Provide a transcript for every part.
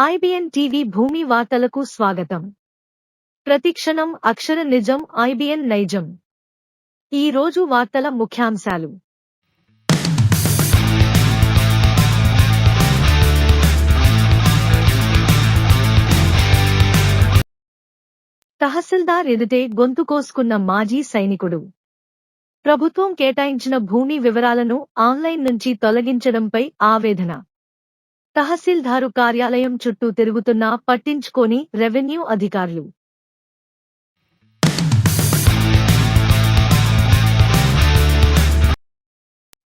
IBN TV భూమి వార్తలకు స్వాగతం. ప్రతిక్షణం అక్షర నిజం ఐబిఎన్ నైజం. ఈ రోజు వార్తల ముఖ్యాంశాలు. తహసీల్దార్ ఎదుటే గొంతు కోసుకున్న మాజీ సైనికుడు. ప్రభుత్వం కేటాయించిన భూమి వివరాలను ఆన్లైన్ నుంచి తొలగించడంపై ఆవేదన. తహసీల్దారు కార్యాలయం చుట్టూ తిరుగుతున్నా పట్టించుకోని రెవెన్యూ అధికారులు.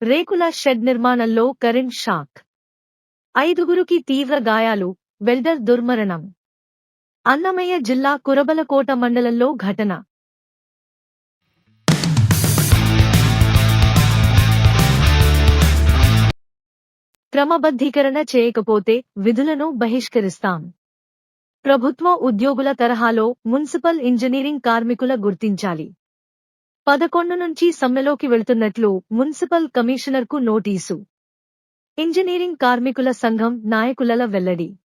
రేకుల షెడ్ నిర్మాణంలో కరెంట్ షాక్. ఐదుగురికి తీవ్ర గాయాలు వెల్డర్ దుర్మరణం. అన్నమయ్య జిల్లా కురబలకోట మండలంలో ఘటన. క్రమబద్ధీకరణ చేయకపోతే విధులను బహిష్కరిస్తాం. ప్రభుత్వ ఉద్యోగుల తరహాలో మున్సిపల్ ఇంజనీరింగ్ కార్మికుల గుర్తించాలి. పదకొండు నుంచి సమ్మెలోకి వెళ్తున్నట్లు మున్సిపల్ కమిషనర్కు నోటీసు. ఇంజనీరింగ్ కార్మికుల సంఘం నాయకులల వెల్లడి.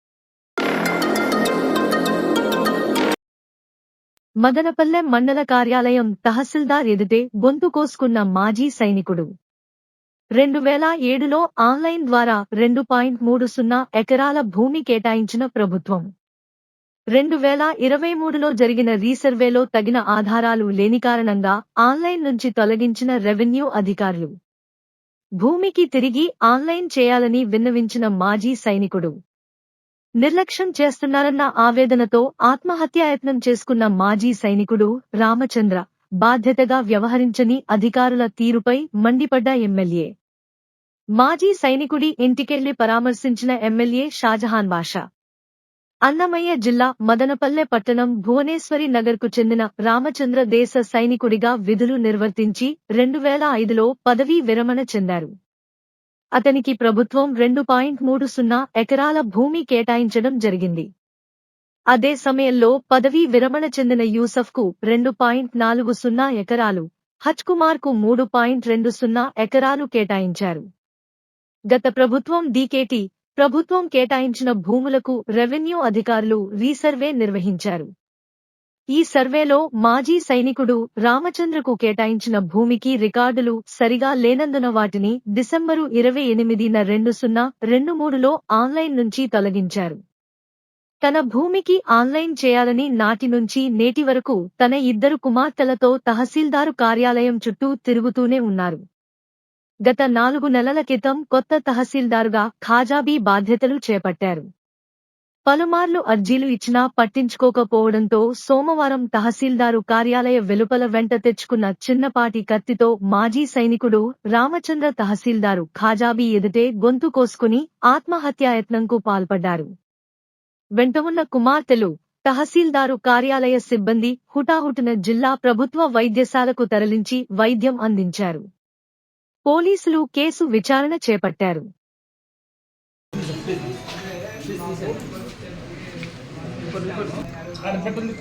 మదనపల్లె మండల కార్యాలయం తహసీల్దార్ ఎదుటే గొంతు కోసుకున్న మాజీ సైనికుడు. రెండు వేల ఏడులో ఆన్లైన్ ద్వారా రెండు పాయింట్ మూడు సున్నా ఎకరాల భూమి కేటాయించిన ప్రభుత్వం. రెండు వేల ఇరవై మూడులో జరిగిన రీసర్వేలో తగిన ఆధారాలు లేని కారణంగా ఆన్లైన్ నుంచి తొలగించిన రెవెన్యూ అధికారులు. భూమికి తిరిగి ఆన్లైన్ చేయాలని విన్నవించిన మాజీ సైనికుడు. నిర్లక్ష్యం చేస్తున్నారన్న ఆవేదనతో ఆత్మహత్యాయత్నం చేసుకున్న మాజీ సైనికుడు రామచంద్ర బాధ్యతగా వ్యవహరించని అధికారుల తీరుపై మండిపడ్డ ఎమ్మెల్యే. మాజీ సైనికుడి ఇంటికెళ్ళి పరామర్శించిన ఎమ్మెల్యే షాజహాన్ బాషా. అన్నమయ్య జిల్లా మదనపల్లె పట్టణం భువనేశ్వరి నగర్కు చెందిన రామచంద్ర దేశ సైనికుడిగా విధులు నిర్వర్తించి రెండు వేల ఐదులో పదవీ విరమణ చెందారు. అతనికి ప్రభుత్వం రెండు పాయింట్ మూడు సున్నా ఎకరాల భూమి కేటాయించడం జరిగింది. అదే సమయంలో పదవీ విరమణ చెందిన యూసఫ్కు రెండు పాయింట్ నాలుగు సున్నా ఎకరాలు హజ్ కుమార్కు మూడు పాయింట్ రెండు సున్నా ఎకరాలు కేటాయించారు. గత ప్రభుత్వం డీకేటీ ప్రభుత్వం కేటాయించిన భూములకు రెవెన్యూ అధికారులు రీసర్వే నిర్వహించారు. ఈ సర్వేలో మాజీ సైనికుడు రామచంద్రకు కేటాయించిన భూమికి రికార్డులు సరిగా లేనందున వాటిని డిసెంబరు ఇరవై ఎనిమిదిన రెండు సున్నా రెండు మూడులో ఆన్లైన్ నుంచి తొలగించారు. తన భూమికి ఆన్లైన్ చేయాలని నాటి నుంచి నేటి వరకు తన ఇద్దరు కుమార్తెలతో తహసీల్దారు కార్యాలయం చుట్టూ తిరుగుతూనే ఉన్నారు. గత నాలుగు నెలల క్రితం కొత్త తహసీల్దారుగా ఖాజాబీ బాధ్యతలు చేపట్టారు. పలుమార్లు అర్జీలు ఇచ్చినా పట్టించుకోకపోవడంతో సోమవారం తహసీల్దారు కార్యాలయ వెలుపల వెంట తెచ్చుకున్న చిన్నపాటి కత్తితో మాజీ సైనికుడు రామచంద్ర తహసీల్దారు ఖాజాబీ ఎదుటే గొంతు కోసుకుని ఆత్మహత్యాయత్నంకు పాల్పడ్డారు. వెంట ఉన్న కుమార్తెలు తహసీల్దారు కార్యాలయ సిబ్బంది హుటాహుటిన జిల్లా ప్రభుత్వ వైద్యశాలకు తరలించి వైద్యం అందించారు. పోలీసులు కేసు విచారణ చేపట్టారు.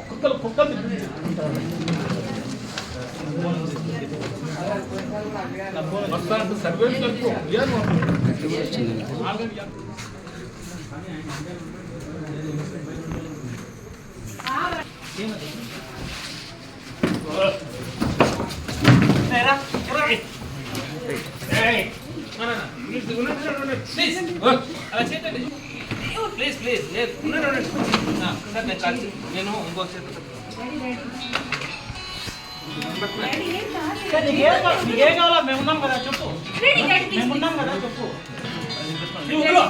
కుక్కలు ప్లీజ్ ప్లీజ్ నేను ఇంకో ఏం కావాలా? మేము ఉన్నాం కదా చెప్పు. మేము ఉన్నాం కదా చెప్పు. నువ్వు వదిలో.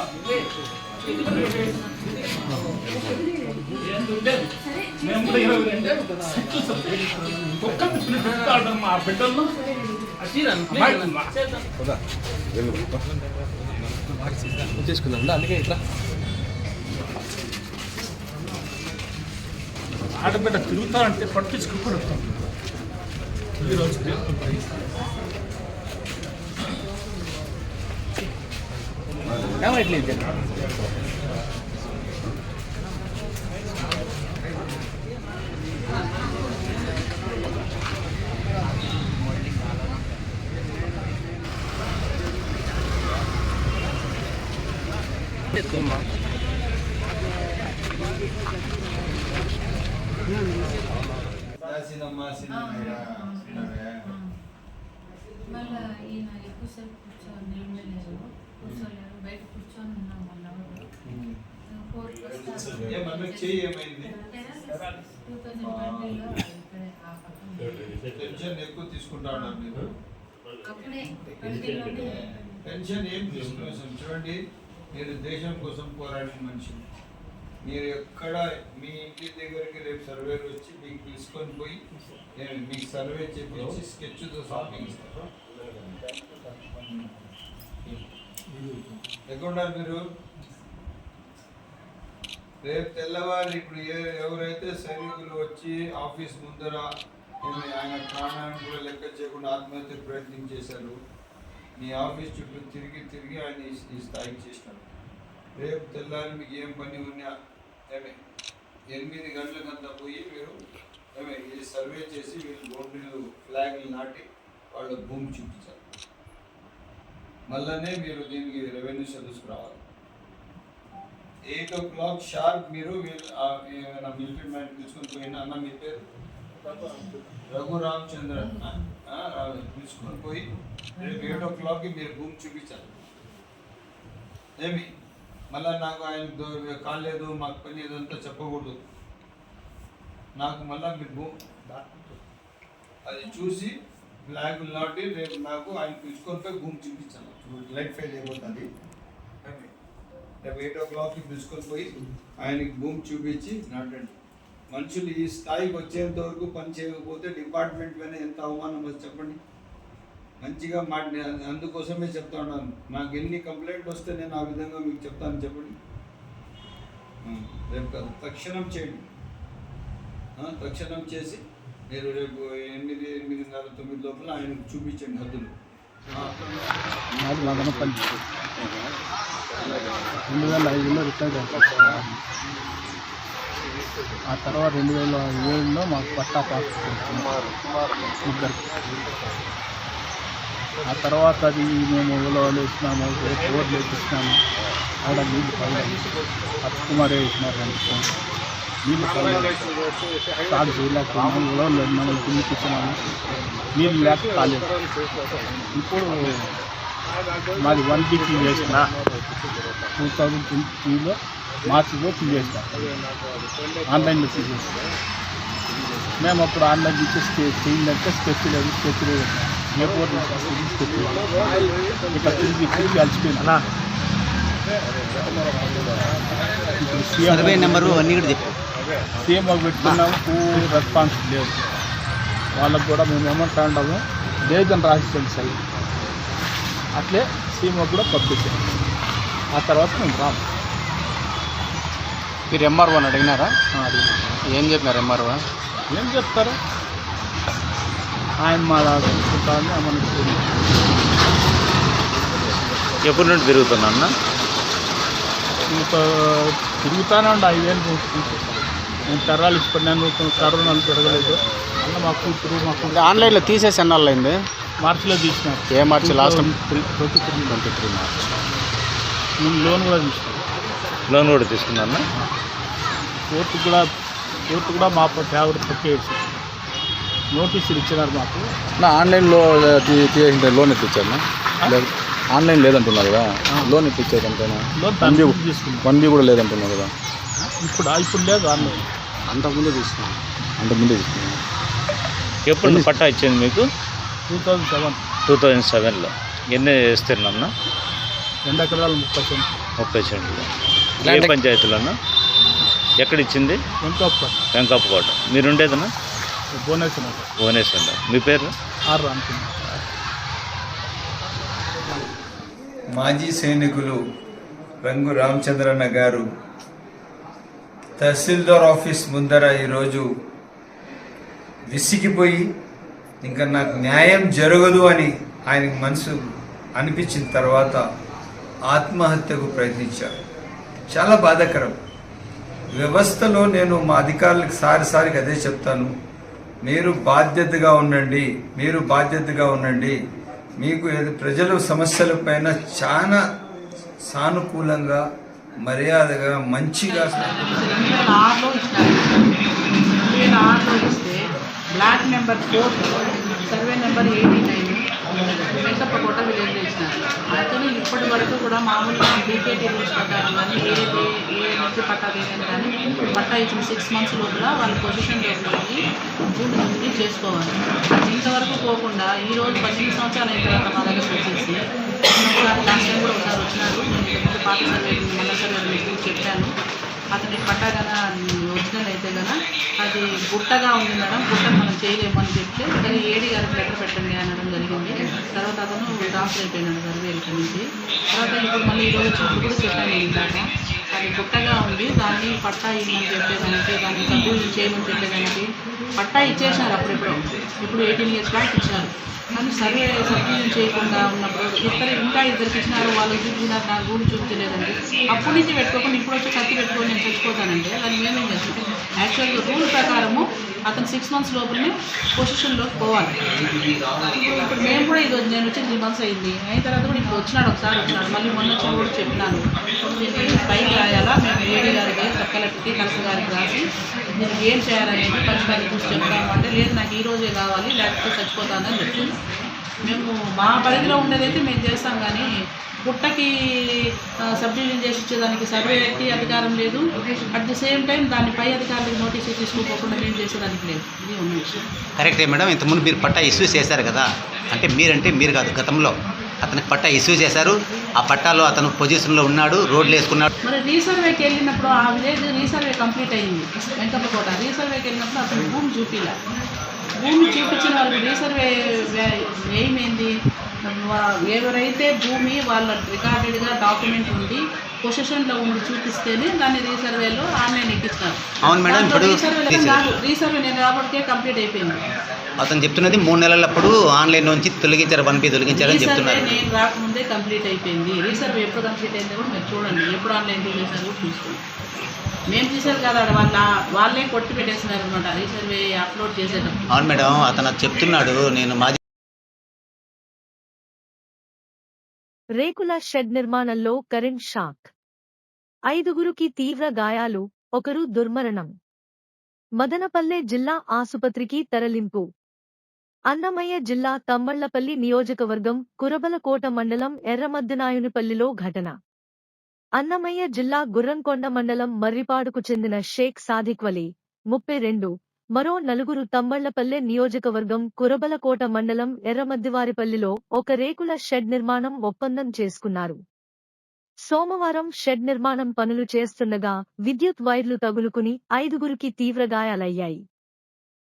మేము కూడా ఇరవై రెండే మా బిడ్డలను చేసుకుందాం అందుకే ఇట్లా. ఆడబిడ్డ తిరుగుతారంటే పట్టించుకోకూడదు ఈరోజు ఏమో సినిమా మళ్ళా ఈయన ఎక్కువసేపు కూర్చొని నిలబడలేదు కూర్చోలేరు బయట కూర్చొని ఉన్నాం వన్ అవర్ టెన్షన్ ఎక్కువ తీసుకుంటా ఉన్నారు మీరు టెన్షన్ ఏం తీసుకున్నాం చూడండి మీరు దేశం కోసం పోరాడిన మనిషి మీరు ఎక్కడ మీ ఇంటి దగ్గరికి రేపు సర్వేర్ వచ్చి మీకు తీసుకొని పోయి నేను మీకు సర్వే చేపించి స్కెచ్తో షాపింగ్ ఇస్తాను ఎక్కడున్నారు మీరు? రేపు తెల్లవారు ఇప్పుడు ఏ ఎవరైతే సైనికులు వచ్చి ఆఫీస్ ముందర ఆయన ప్రాణాన్ని కూడా లెక్క చేయకుండా ఆత్మహత్య ప్రయత్నం చేశారు మీ ఆఫీస్ చుట్టూ తిరిగి తిరిగి ఆయన ఈ- ఈ స్థాయికి చేసినారు. రేపు తెల్లారి మీకు ఏం పని ఉన్నా ఏమే? ఎనిమిది గంటలకంతా పోయి మీరు ఏమే ఇది సర్వే చేసి వీళ్ళు బౌండరీలు ఫ్లాగ్లు నాటి వాళ్ళ భూమి చూపించాలి. మళ్ళనే మీరు దీనికి రెవెన్యూ సర్వీస్కి రావాలి. ఎయిట్ ఓ క్లాక్ షార్ప్ మీరు వీళ్ళు ఆ ఏమైనా మిలిటరీ మ్యాన్ తీసుకొని పోయిన అన్న మీ పేరు? రఘు రామచంద్ర. పిలుచుకొని పోయి రేపు ఎయిట్ ఓ క్లాక్కి మీరు భూమి చూపించాలి. ఏమి? మళ్ళా నాకు ఆయన కాలేదు మాకు పని ఏదంతా చెప్పకూడదు. నాకు మళ్ళా మీరు భూ అది చూసి బ్లాక్ నాటి రేపు నాకు ఆయన పిలుచుకొని పోయి భూమి చూపించాలి లైట్ ఫెయిల్ అయిపోతుంది? రేపు ఎయిట్ ఓ క్లాక్కి పిలుచుకొని పోయి ఆయనకి భూమి చూపించి నాటండి మనుషులు ఈ స్థాయికి వచ్చేంత వరకు పని చేయకపోతే డిపార్ట్మెంట్ పైన ఎంత అవమానం వచ్చి చెప్పండి. మంచిగా మాట అందుకోసమే చెప్తా ఉన్నాను. నాకు ఎన్ని కంప్లైంట్ వస్తే నేను ఆ విధంగా మీకు చెప్తాను చెప్పండి. రేపు కాదు, తక్షణం చేయండి. తక్షణం చేసి మీరు రేపు ఎనిమిది ఎనిమిదిన్నర తొమ్మిది లోపల ఆయనకు చూపించండి హద్దులు. రెండు వేల ఐదులో రిటైర్ ఆ తర్వాత రెండు వేల ఏడులో మాకు పట్టా పాస్ ఇద్దరు ఆ తర్వాత అది మేము ఉలవలు వేసినాము బోర్లు వేసినాము అక్కడ నీళ్ళు పడలేదు. అత్తుకుమారే వేసినారు అనుకో నీళ్ళు పడలేదు. సాగు చేయలేకపోయినాము. ఉలవలు మనం తినిపిస్తున్నాము నీళ్ళు లేక కాలేదు. ఇప్పుడు మాది వన్ బీపీ చేసిన. టూ థౌజండ్ ట్వంటీలో మార్చిలో తీసేసిన ఆన్లైన్లో తీసేసిన మేము అప్పుడు ఆన్లైన్ తీసి స్టే చేయాలంటే స్కెచ్ లేదు స్కెచ్ లేదు. ఇట్లా తిరిగి తిరిగి అలసిపోయినా ఇప్పుడు సర్వే సీఎం నెంబరు అన్నీ కూడా చెప్పు. సీఎం పెట్టుకున్నాము పూర్ రెస్పాన్స్ లేదు. వాళ్ళకు కూడా మేము ఏమంటాము లేదని రాసిస్తాం సై అట్లే సీఎం కూడా పంపించాం ఆ తర్వాత మేము రాము. మీరు ఎంఆర్ఓని అడిగినారా? ఆ, అది ఏం చెప్పినారు ఎంఆర్ఓ ఏం చెప్తారు? ఆయన మా మనకు తెలియదు. ఎప్పటి నుండి తిరుగుతున్నా అన్న? ఇంకా తిరుగుతానే ఉండే ఐదేళ్ళు చూసుకుంటాను నేను కర్రాలు ఇష్టపడినాను కరోనాలు పెరగలేదు అన్న మా కూతురు మా కూతురు ఆన్లైన్లో తీసేసి ఎన్నాళ్ళు అయింది? మార్చిలో తీసినారు ఏ మార్చి? Last twenty three twenty three March. నేను లోన్ కూడా తీసినాను లోన్ కూడా తీసుకున్నా అన్న? కోర్టు కూడా కోర్టు కూడా మా ఫేవర్ పక్కేసి నోటీసులు ఇచ్చినారు మాకు. నా ఆన్లైన్లో తీసేసింటే లోన్ ఎత్తిచ్చారు లేదు ఆన్లైన్ లేదంటున్నారు కదా. లోన్ ఎత్తిచ్చేది అంతేనా loan one B one B కూడా లేదంటున్నారు కదా. ఇప్పుడు ఇప్పుడు లేదు ఆన్లైన్. అంతకుముందే తీసుకున్నాను అంతకుముందే తీసుకున్నాను ఎప్పుడు పట్టా ఇచ్చింది మీకు? Two thousand seven. Two thousand సెవెన్లో. ఎన్ని ఇస్తున్నారన్న రెండు ఎకరాలు ముప్పై సెంట్ ముప్పై సెంట్లు. ఏ ల్యాండ్ పంచాయతీలో అన్న? ఎక్కడ ఇచ్చింది? వెంకప్ప. వెంకప్పకోట మీరుండేదన్నా? భువనేశ్వరం భువనేశ్వర్ మీ పేరు? ఆరు మాజీ సైనికులు రంగు రామచంద్రన్న గారు తహసీల్దార్ ఆఫీస్ ముందర ఈరోజు విసిగిపోయి ఇంకా నాకు న్యాయం జరగదు అని ఆయనకు మనసు అనిపించిన తర్వాత ఆత్మహత్యకు ప్రయత్నించారు. చాలా బాధాకరం. వ్యవస్థలో నేను మా అధికారులకు సారి సారికి అదే చెప్తాను. మీరు బాధ్యతగా ఉండండి మీరు బాధ్యతగా ఉండండి. మీకు ఏది ప్రజల సమస్యల పైన చాలా సానుకూలంగా మర్యాదగా మంచిగా block number four survey number eighty nine Venkappakota విలేజ్లో ఇచ్చినారు అయితే ఇప్పటి వరకు కూడా మామూలుగా బీకేటీ రూల్స్ ప్రకారం కానీ ఏ ఏ నుంచి పట్టా కానీ పట్టా ఇచ్చిన సిక్స్ మంత్స్ లోపల వాళ్ళ పొజిషన్ పోయి భూమి నుండి చేసుకోవాలి. ఇంతవరకు పోకుండా ఈ రోజు పద్దెనిమిది సంవత్సరాలు అయిన తర్వాత మా దగ్గర వచ్చేసి లాస్ట్ టైం కూడా ఒకసారి వచ్చినారు. నేను ఇంతకుముందు పాత సర్వే సర్వే చెప్పాను. అతనికి పట్టా ఒరిజినల్ అయితే కదా అది గుట్టగా ఉంది మేడం గుట్ట మనం చేయలేము అని చెప్తే సరే ఏడి గారికి లెటర్ పెట్టండి అనడం జరిగింది. తర్వాత అతను డాక్టర్ అయిపోయినాడు సర్వే ఇక్కడి నుంచి. తర్వాత ఇప్పుడు మళ్ళీ ఈరోజు వచ్చినప్పుడు కూడా చెప్పాను ఇందాక అది గుట్టగా ఉంది దాన్ని పట్టా ఇవ్వమని చెప్పేదానికి దాన్ని సబ్బులు చేయమని చెప్పేదానికి పట్టా ఇచ్చేసినారు అప్పుడెప్పుడు. ఇప్పుడు ఎయిటీన్ ఇయర్స్ బ్యాక్ ఇచ్చారు. కానీ సర్వే సబ్మిషన్ చేయకుండా ఉన్నప్పుడు ఇద్దరు ఇంకా ఇద్దరికి ఇచ్చినారు వాళ్ళు చూపించినారు నాకు గూడు చూపించలేదండి. అప్పటి నుంచి పెట్టుకోకుండా ఇప్పుడు వచ్చి కత్తి పెట్టుకొని నేను చచ్చిపోతానంటే దాన్ని మేమేం చేస్తాం యాక్చువల్గా రూల్ ప్రకారము అతను సిక్స్ మంత్స్ లోపలనే పొజిషన్లోకి పోవాలి. ఇప్పుడు మేము కూడా ఇది నేను వచ్చి త్రీ మంత్స్ అయింది. అయిన తర్వాత కూడా ఇప్పుడు వచ్చినాడు ఒకసారి వచ్చినాడు. మళ్ళీ మొన్న వచ్చిన కూడా చెప్పినాను. పైకి రాయాలా? మేము ఏడీ గారికి సబ్ కలెక్టర్కి కలెక్టర్ గారికి రాసి నేను ఏం చేయాలనేది పరిష్కారం చూసి చెప్తాను అంటే లేదు నాకు ఈ రోజే కావాలి లేకపోతే చచ్చిపోతానని చెప్తుంది. మేము మా పరిధిలో ఉండేదైతే మేము చేస్తాం కానీ పుట్టకి సబ్డివిజన్ చేసి ఇచ్చేదానికి సర్వేకి అధికారం లేదు. అట్ ది సేమ్ టైం దాని పై అధికారులకు నోటీస్ తీసుకోకుండా మేము చేసేదానికి లేదు. ఇది ఉన్న విషయం. కరెక్టే మేడం. ఇంతకుముందు మీరు పట్టా ఇష్యూ చేశారు కదా. అంటే మీరంటే మీరు కాదు గతంలో. అతనికి పట్టా ఇష్యూ చేశారు. ఆ పట్టాలో అతను పొజిషన్లో ఉన్నాడు రోడ్లు వేసుకున్నాడు. మరి రీసర్వేకి వెళ్ళినప్పుడు ఆ విలేజ్ రీసర్వే కంప్లీట్ అయింది. వెంకప్పకోట రీసర్వేకి వెళ్ళినప్పుడు అతను భూమి చూపిలా. భూమి చూపించిన వాళ్ళకి రీసర్వే ఏమైంది ఎవరైతే భూమి వాళ్ళ రికార్డెడ్గా డాక్యుమెంట్ ఉండి పొజిషన్లో ఉండి చూపిస్తేనే దాన్ని రీసర్వేలో ఆన్లైన్ ఎక్కిస్తారు అవును మేడం, ఇప్పుడు రీసర్వే. నేను రాబట్టే కంప్లీట్ అయిపోయింది. అతను చెప్తున్నది మూడు నెలలప్పుడు ఆన్లైన్ నుంచి తొలగించారు వన్ పి తొలగించారని చెప్తున్నారు. నేను రాకముందే కంప్లీట్ అయిపోయింది. రీసర్వే ఎప్పుడు కంప్లీట్ అయిందో కూడా మీరు చూడండి. ఎప్పుడు ఆన్లైన్ చేశారు కూడా చూసుకోండి. మేము తీసారు కదా వాళ్ళ వాళ్ళే కొట్టి పెట్టేసినారు అనమాట రీసర్వే అప్లోడ్ చేసేటప్పుడు. అవును మేడం అతను చెప్తున్నాడు. నేను మాది రేకుల షెడ్ నిర్మాణంలో కరెంట్ షాక్. ఐదుగురికి తీవ్ర గాయాలు ఒకరు దుర్మరణం. మదనపల్లె జిల్లా ఆసుపత్రికి తరలింపు. అన్నమయ్య జిల్లా తమ్మళ్ళపల్లి నియోజకవర్గం కురబలకోట మండలం ఎర్రమద్దనాయునిపల్లిలో ఘటన. అన్నమయ్య జిల్లా గుర్రంకొండ మండలం మర్రిపాడుకు చెందిన షేక్ సాదిక్వలి ముప్పై రెండు మరో నలుగురు తమ్మళ్ళపల్లె నియోజకవర్గం కురబలకోట మండలం ఎర్రమద్దివారిపల్లిలో ఒక రేకుల షెడ్ నిర్మాణం ఒప్పందం చేసుకున్నారు. సోమవారం షెడ్ నిర్మాణం పనులు చేస్తుండగా విద్యుత్ వైర్లు తగులుకుని ఐదుగురికి తీవ్ర గాయాలయ్యాయి.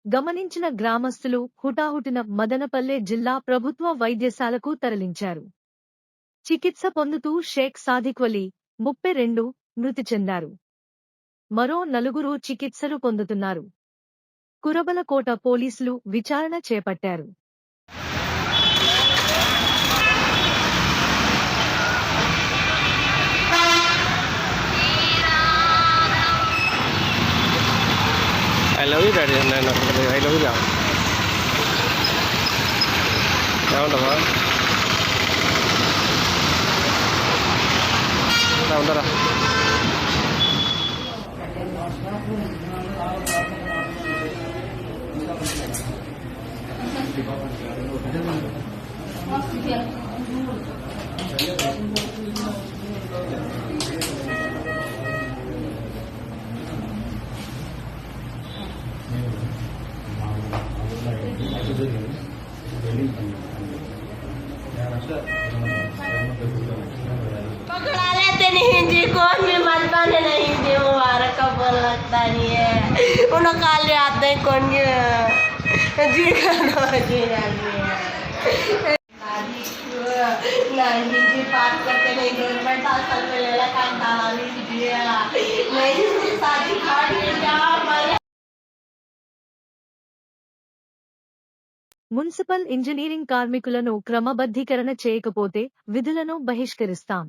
గమనించిన గ్రామస్తులు హుటాహుటిన మదనపల్లె జిల్లా ప్రభుత్వ వైద్యశాలకు తరలించారు. చికిత్స పొందుతూ షేక్ సాదిక్వలి ముప్పై రెండు మృతి చెందారు. మరో నలుగురు చికిత్సలు పొందుతున్నారు. కురబలకోట పోలీసులు విచారణ చేపట్టారు. ఐ లవ్ యూ డాడీ నేను ఐ లవ్ యూ ఏమంటావా ఉండరా उन्होंने काल आते हैं। कौन जी जी खाना जी नहीं जी बात करते नहीं गवर्नमेंट हास्टल में ले लगा डाला नहीं दिया नहीं शादी खाट के क्या మున్సిపల్ ఇంజనీరింగ్ కార్మికులను క్రమబద్ధీకరణ చేయకపోతే విధులను బహిష్కరిస్తాం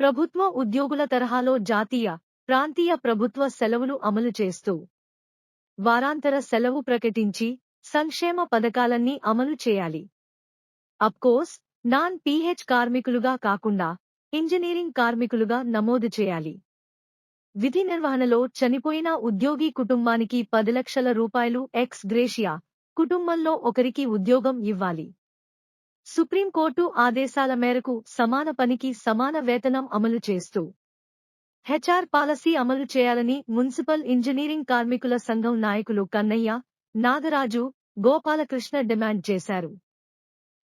ప్రభుత్వ ఉద్యోగుల తరహాలో జాతీయ ప్రాంతీయ ప్రభుత్వ సెలవులు అమలు చేస్తూ వారాంతర సెలవు ప్రకటించి సంక్షేమ పథకాలన్నీ అమలు చేయాలి. అప్కోర్స్ నాన్ పీహెచ్ కార్మికులుగా కాకుండా ఇంజనీరింగ్ కార్మికులుగా నమోదు చేయాలి. విధి నిర్వహణలో చనిపోయిన ఉద్యోగి కుటుంబానికి పది లక్షల రూపాయలు ఎక్స్ గ్రేషియా కుటుంబంలో ఒకరికి ఉద్యోగం ఇవ్వాలి. సుప్రీంకోర్టు ఆదేశాల మేరకు సమాన పనికి సమాన వేతనం అమలు చేస్తూ హెచ్ఆర్ పాలసీ అమలు చేయాలని మున్సిపల్ ఇంజనీరింగ్ కార్మికుల సంఘం నాయకులు కన్నయ్య నాగరాజు గోపాలకృష్ణ డిమాండ్ చేశారు.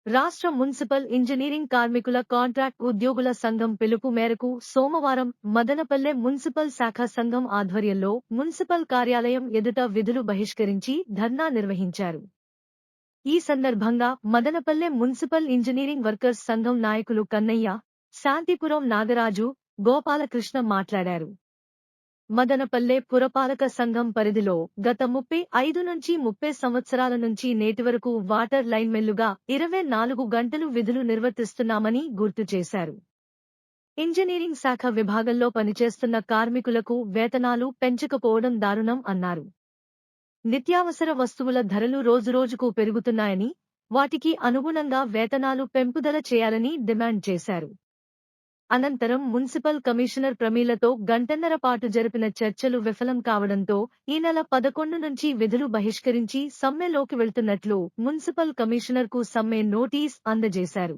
రాష్ట్ర మున్సిపల్ ఇంజనీరింగ్ కార్మికుల కాంట్రాక్ట్ ఉద్యోగుల సంఘం పిలుపు మేరకు సోమవారం మదనపల్లె మున్సిపల్ శాఖ సంఘం ఆధ్వర్యంలో మున్సిపల్ కార్యాలయం ఎదుట విధులు బహిష్కరించి ధర్నా నిర్వహించారు. ఈ సందర్భంగా మదనపల్లె మున్సిపల్ ఇంజనీరింగ్ వర్కర్స్ సంఘం నాయకులు కన్నయ్య శాంతిపురం నాగరాజు గోపాలకృష్ణ మాట్లాడారు. మదనపల్లె పురపాలక సంఘం పరిధిలో గత ముప్పై ఐదు నుంచి ముప్పై సంవత్సరాల నుంచి నేటి వరకు వాటర్ లైన్ మెల్లుగా ఇరవై నాలుగు గంటలు విధులు నిర్వర్తిస్తున్నామని గుర్తు చేశారు. ఇంజనీరింగ్ శాఖ విభాగంలో పనిచేస్తున్న కార్మికులకు వేతనాలు పెంచకపోవడం దారుణం అన్నారు. నిత్యావసర వస్తువుల ధరలు రోజురోజుకు పెరుగుతున్నాయని వాటికి అనుగుణంగా వేతనాలు పెంపుదల చేయాలని డిమాండ్ చేశారు. అనంతరం మున్సిపల్ కమిషనర్ ప్రమీలతో గంటన్నర పాటు జరిపిన చర్చలు విఫలం కావడంతో ఈ నెల పదకొండు నుంచి విధులు బహిష్కరించి సమ్మెలోకి వెళ్తున్నట్లు మున్సిపల్ కమిషనర్కు సమ్మె నోటీస్ అందజేశారు.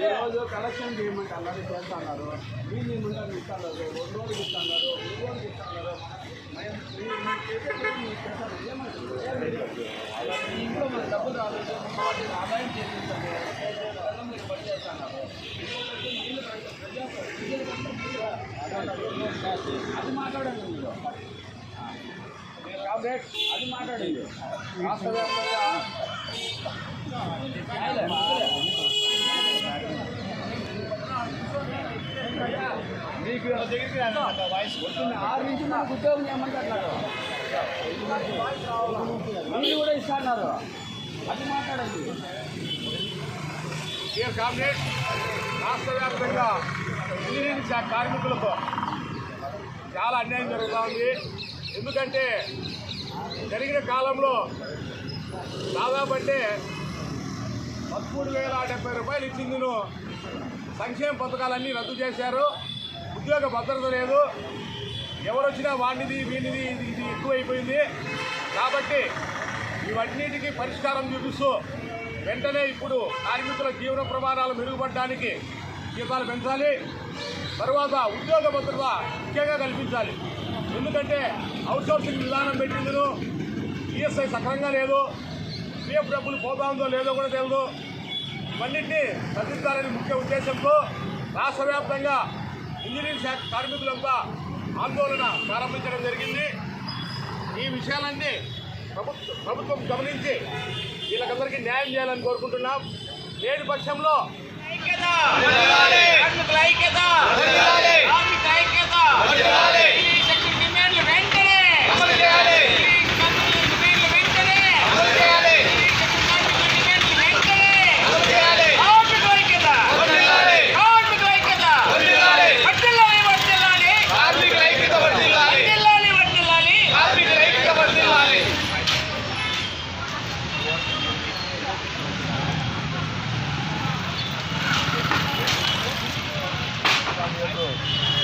ఈరోజు కలెక్షన్ చేయమంటే అలాగే చేస్తున్నారు వీళ్ళు ఏమంటారు ఇస్తున్నారు రెండు రోజులు ఇస్తున్నారు మూడు రోజులు ఇస్తున్నారు ఇంట్లో మన డబ్బులు రాలేదు ఆదాయం పని అది మాట్లాడండి మీరు అది మాట్లాడండి రాష్ట్ర వ్యాప్తంగా మీకు వస్తుంది ఆరు నుంచి మనకు ఉద్యోగం చేయమంటున్నారు మీరు కూడా ఇస్తున్నారు అది మాట్లాడండి డియర్ కామ్రేడ్ రాష్ట్ర వ్యాప్తంగా ఇంజనీరింగ్ శాఖ కార్మికులకు చాలా అన్యాయం జరుగుతూ ఉంది ఎందుకంటే జరిగిన కాలంలో దాదాపు అంటే పదమూడు వేల డెబ్బై రూపాయలు ఇచ్చిందిను. సంక్షేమ పథకాలన్నీ రద్దు చేశారు. ఉద్యోగ భద్రత లేదు. ఎవరొచ్చినా వాడినిది వీనిది ఇది ఇది ఎక్కువైపోయింది. కాబట్టి ఇవన్నిటికీ పరిష్కారం చూపిస్తూ వెంటనే ఇప్పుడు కార్మికుల జీవన ప్రమాణాలు మెరుగుపడడానికి జీతాలు పెంచాలి. తర్వాత ఉద్యోగ భద్రత ముఖ్యంగా కల్పించాలి. ఎందుకంటే అవుట్సోర్సింగ్ విధానం పెట్టిందను ఈఎస్ఐ సక్రంగా లేదు. పిఎఫ్ డబ్బులు పోతాందో లేదో కూడా తెలియదు ఇవన్నింటినీ తగ్గించాలని ముఖ్య ఉద్దేశంతో రాష్ట్ర వ్యాప్తంగా ఇంజనీరింగ్ శాఖ కార్మికులంతా ఆందోళన ప్రారంభించడం జరిగింది. ఈ విషయాలన్నీ ప్రభుత్వం ప్రభుత్వం గమనించి వీళ్ళకందరికీ న్యాయం చేయాలని కోరుకుంటున్నాం. లేని పక్షంలో కార్మికుల ఐక్యత! కార్మిక ఐక్యత ఈ శక్తి డిమాండ్లు వెంటనే ఈ కార్మికుల డిమాండ్లు వెంటనే ఈ శక్తి కార్మికుల డిమాండ్లు వెంటనే కార్మికుల ఐక్యత కార్మికుల ఐక్యత వర్ధిల్లాలి వర్ధిల్లాలి కార్మికుల ఐక్యత వర్ధిల్లాలి వర్ధిల్లాలి వర్ధిల్లాలి కార్మికుల ఐక్యత వర్ధిల్లాలి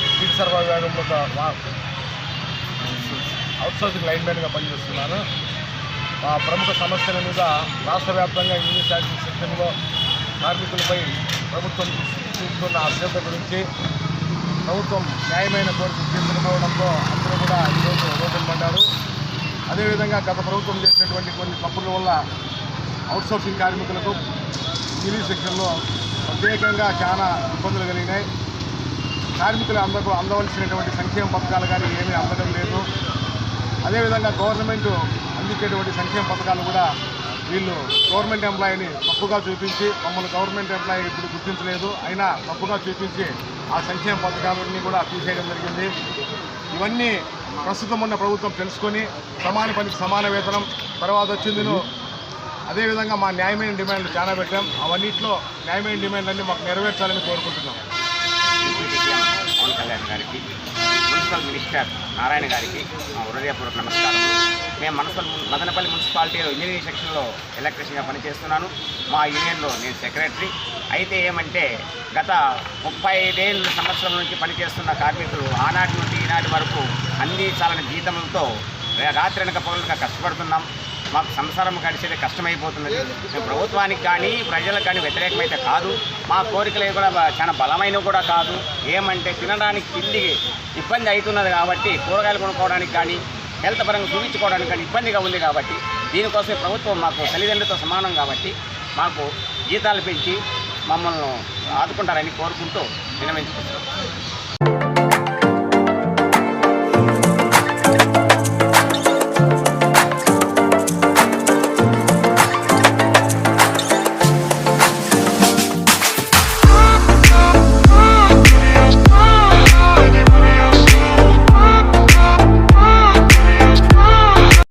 స్పీడ్ సర్వా విభాగంలో ఒక వా- అవుట్సోర్సింగ్ లైన్మెన్గా పనిచేస్తున్నాను మా ప్రముఖ సమస్యల మీద రాష్ట్ర వ్యాప్తంగా ఇంగ్లీష్ యాక్షన్ సిస్టంలో కార్మికులపై ప్రభుత్వం చూపుతున్న అశ్రద్ధ గురించి ప్రభుత్వం న్యాయమైన కోరిక తీర్చకపోవడంతో అందరూ కూడా ఈరోజు రోడ్డు పడ్డారు. అదేవిధంగా గత ప్రభుత్వం చేసినటువంటి కొన్ని తప్పుల వల్ల అవుట్సోర్సింగ్ కార్మికులకు ఇంజనీర్ సెక్షన్లో ప్రత్యేకంగా చాలా ఇబ్బందులు కలిగినాయి. కార్మికులు అందకు అందవలసినటువంటి సంక్షేమ పథకాలు కానీ ఏమీ అందడం లేదు. అదేవిధంగా గవర్నమెంట్ అందించేటువంటి సంక్షేమ పథకాలు కూడా వీళ్ళు గవర్నమెంట్ ఎంప్లాయీని తప్పుగా చూపించి మమ్మల్ని గవర్నమెంట్ ఎంప్లాయీ ఇప్పుడు గుర్తించలేదు. అయినా తప్పుగా చూపించి ఆ సంక్షేమ పథకాలన్నీ కూడా తీసేయడం జరిగింది. ఇవన్నీ ప్రస్తుతం ఉన్న ప్రభుత్వం తెలుసుకొని సమాన పనికి సమాన వేతనం తర్వాత వచ్చిందిను అదేవిధంగా మా న్యాయమైన డిమాండ్లు చాలా పెట్టాం. అవన్నింటిలో న్యాయమైన డిమాండ్లన్నీ మాకు నెరవేర్చాలని కోరుకుంటున్నాం. పవన్ కళ్యాణ్ గారికి మున్సిపల్ మినిస్టర్ నారాయణ గారికి మా హృదయపూర్వక నమస్కారం. మేము మున్సిపల్ మదనపల్లి మున్సిపాలిటీలో ఇంజనీరింగ్ సెక్షన్లో ఎలక్ట్రీషియన్గా పనిచేస్తున్నాను. మా యూనియన్లో నేను సెక్రటరీ. అయితే ఏమంటే గత ముప్పై ఐదేళ్ళ సంవత్సరం నుంచి పనిచేస్తున్న కార్మికులు ఆనాటి నుండి ఈనాటి వరకు అన్ని చాలని జీతములతో రాత్రి వెనక పనులుగా కష్టపడుతున్నాం. మాకు సంసారం గడిచేది కష్టమైపోతున్నది. మేము ప్రభుత్వానికి కానీ ప్రజలకు కానీ వ్యతిరేకమైతే కాదు. మా కోరికలు కూడా చాలా బలమైనవి కూడా కాదు. ఏమంటే తినడానికి తిండి ఇబ్బంది అవుతున్నది కాబట్టి కూరగాయలు కొనుక్కోవడానికి కానీ హెల్త్ పరంగా చూపించుకోవడానికి కానీ ఇబ్బందిగా ఉంది కాబట్టి దీనికోసం ప్రభుత్వం మాకు తల్లిదండ్రులతో సమానం కాబట్టి మాకు జీతాలు పెంచి మమ్మల్ని ఆదుకుంటారని కోరుకుంటూ వినమించుకుంటున్నాం.